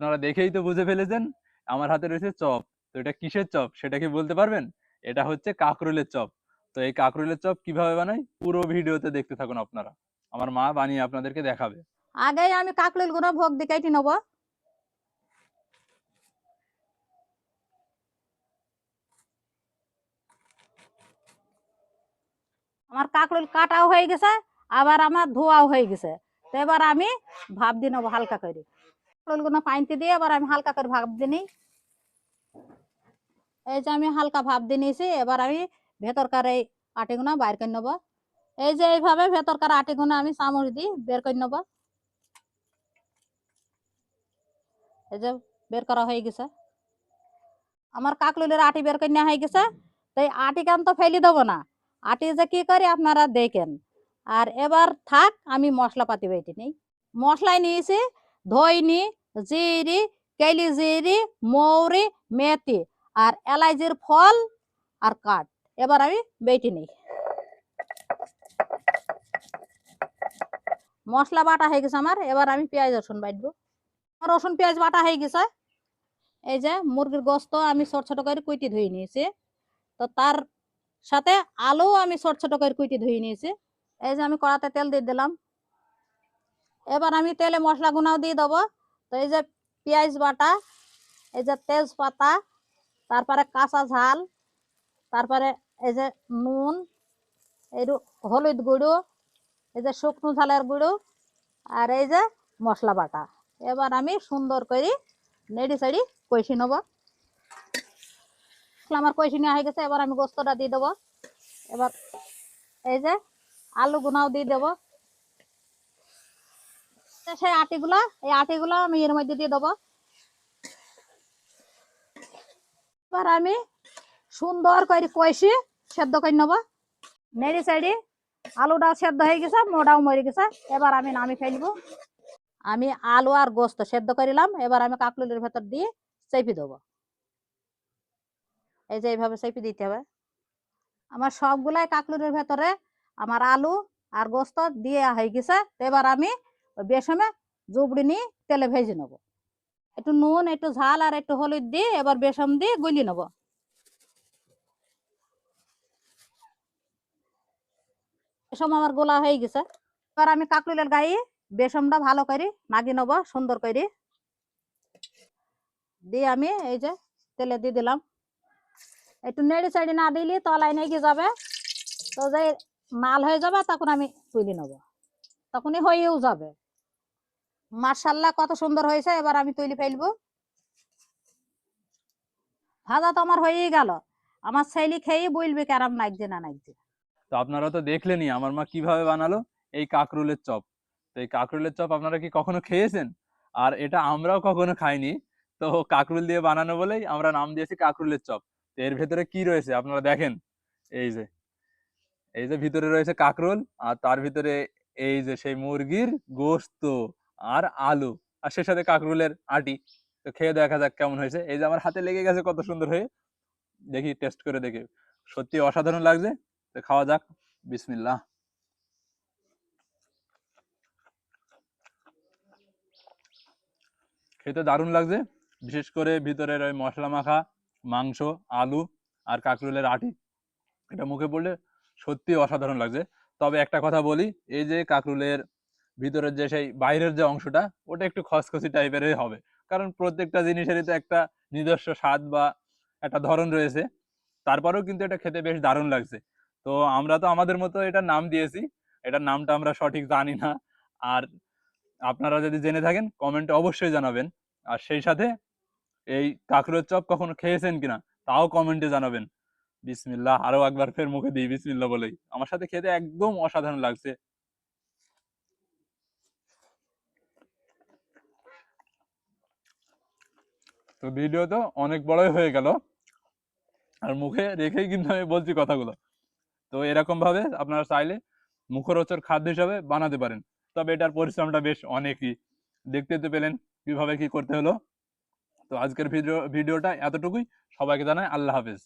আপনারা দেখেই তো বুঝে ফেলেছেন, আমার হাতে রয়েছে চপ। তো এটা কিসের চপ? সেটা কি বলতে পারবেন? এটা হচ্ছে কাকরোলের চপ। তো এই কাকরোলের চপ কীভাবে বানাই? পুরো ভিডিওতে দেখতে থাকুন আপনারা। আমার মা বানিয়ে আপনাদেরকে দেখাবে। আগেই আমি কাকলিলগুলো ভোগ দিয়ে নেব। আমার কাকলিল কাটাও হয়ে গেছে, আবার আমার ধোয়াও হয়ে গেছে। তো এবার আমি ভাব দিয়ে নেব হালকা করে। কাকলিলগুলো পানিতে দিয়ে এবার আমি হালকা করে ভাপ দিয়ে নিই। এই যে আমি হালকা ভাপ দিয়ে নিয়েছি, এবার আমি ভেতরকার এই আটিগুলো বাইর করে নেব। এই যে এইভাবে ভেতরকার আটিগুলো আমি চামচ দিয়ে বের করে নেব। এই যে বের করা হয়ে গেছে। আমার কাকলুলের আটি বের করে নেওয়া হয়ে গেছে। তো এই আটি কান তো ফেলে দেবো না? আটি যে কি করি আপনারা দেখেন। আর এবার থাক, আমি মশলাপাতি বেটে নিই। মশলাই নিয়েছি ধইনি জিরি কেলি জিরি মৌরি মেথি আর এলাইজির ফল আর কাঠ। এবার আমি বেটে নিই। মশলা বাটা হয়ে গেছে আমার। এবার আমি পেঁয়াজ, রসুন বাটবো। রসুন, পেঁয়াজ বাটা হয়ে গেছে। এই যে মুরগির গোস্ত আমি ছোট ছোট করে কুইটি ধুয়ে নিয়েছি। তো তার সাথে আলু আমি ছোট ছোট করে কুইটি ধুয়ে নিয়েছি। এই যে আমি কড়াতে তেল দিয়ে দিলাম। এবার আমি তেলে মশলা গুনাও দিয়ে দেবো। তো এই যে পেঁয়াজ বাটা, এই যে তেজপাতা, তারপরে কাঁচা ঝাল, তারপরে এই যে নুন, এই হলুদ গুঁড়ো, এই যে শুকনো ঝালের গুঁড়ো আর এই যে মশলা বাটা। এবার আমি সুন্দর করে নেড়ি সাইডি কষি নেব। আমার কষি নেওয়া হয়ে গেছে, এবার আমি গোস্তটা দিয়ে দেবো। এবার এই যে আলু গুনাও দিয়ে দেবো। সেই আটিগুলা। এই আটিগুলা আমি এর মধ্যে দিয়ে দেবো। এবার আমি সুন্দর করে কষি সেদ্ধ করে নেব। নেড়ি সাইডি আলুটাও সেদ্ধ হয়ে গেছে, মোটাও মরে গেছে। এবার আমি নামি ফেলব আমি আলু আর গোস্ত সেদ্ধ করিলাম এবার আমি কাকলুলের ভেতর দিয়ে চেপে দেবো। এই যে এইভাবে চেপে দিতে হবে। আমার সবগুলাই কাকলুরের ভেতরে আমার আলু আর গোস্ত দিয়ে হয়ে গেছে। এবার আমি বেসমে জুবড়ি নিয়ে তেলে ভেজে নেব। একটু নুন, একটু ঝাল আর একটু হলুদ দিয়ে এবার বেসম দিয়ে গুলি নেব। বেসম আমার গোলা হয়ে গেছে। এবার আমি কাকলুলের গায়ে বেসমটা ভালো করে মাগি নেব, সুন্দর করে। দিয়ে আমি এই যে তেলে দিয়ে দিলাম। একটু নেড়ে সাইডে না দিলে তলায় নেগে যাবে। তো যে মাল হয়ে যাবে তখন আমি তুলে নেব। তখনই হয়েও যাবে। মার্শাল্লাহ কত সুন্দর হয়েছে। এবার আমি তুলে ফেলব। ভাজা তো আমার হয়েই গেল। আমার ছেলে খেয়ে বলবে কেরাম লাগছে না লাগছে তো আপনারা তো দেখলেনই, আমার মা কীভাবে বানালো এই কাকরোলের চপ। তো এই কাকরোলের চপ আপনারা কি কখনো খেয়েছেন? আর এটা আমরাও কখনো খাইনি। তো কাকরুল দিয়ে বানানো বলেই আমরা নাম দিয়েছি কাকরুলের চপ। তো এর ভেতরে কি রয়েছে আপনারা দেখেন? এই যে এই যে ভিতরে রয়েছে কাকরোল আর তার ভিতরে এই যে সেই মুরগির গোস্ত। আর আলু, আর সে সাথে কাকরুলের আটি। তো খেয়ে দেখা যাক কেমন হয়েছে। এই যে আমার হাতে লেগে গেছে কত সুন্দর হয়ে। দেখি টেস্ট করে দেখি। সত্যি অসাধারণ লাগছে। তো খাওয়া যাক। বিসমিল্লাহ। খেতে দারুণ লাগছে। বিশেষ করে ভিতরের ওই মশলা মাখা, মাংস, আলু আর কাকরুলের আটি। এটা মুখে পড়লে সত্যি অসাধারণ লাগছে। তবে একটা কথা বলি, এই যে কাকরুলের ভিতরের যে সেই বাইরের যে অংশটা, ওটা একটু খসখসি টাইপেরই হবে। কারণ প্রত্যেকটা জিনিসেরই তো একটা নিজস্ব স্বাদ বা একটা ধরন রয়েছে। তারপরেও কিন্তু এটা খেতে বেশ দারুণ লাগছে। তো আমরা তো আমাদের মতো এটার নাম দিয়েছি। এটার নামটা আমরা সঠিক জানি না। আর আপনারা যদি জেনে থাকেন কমেন্টে অবশ্যই জানাবেন। আর সেই সাথে এই কাঁকড়ের চপ কখনো খেয়েছেন কিনা, তাও কমেন্টে জানাবেন। বিসমিল্লাহ আরও একবার ফের মুখে দিই বিসমিল্লাহ বলেই। আমার সাথে খেতে একদম অসাধারণ লাগছে। তো ভিডিও তো অনেক বড়ই হয়ে গেল। আর মুখে রেখেই কিন্তু আমি বলছি কথাগুলো। তো এরকমভাবে আপনারা চাইলে মুখরোচর খাদ্য হিসাবে বানাতে পারেন। তবে এটার পরিশ্রমটা বেশ অনেকই। দেখতে তো পেলেন কীভাবে কি করতে হলো। তো আজকের ভিডিও, ভিডিওটা এতটুকুই। সবাইকে জানাই আল্লাহ হাফেজ।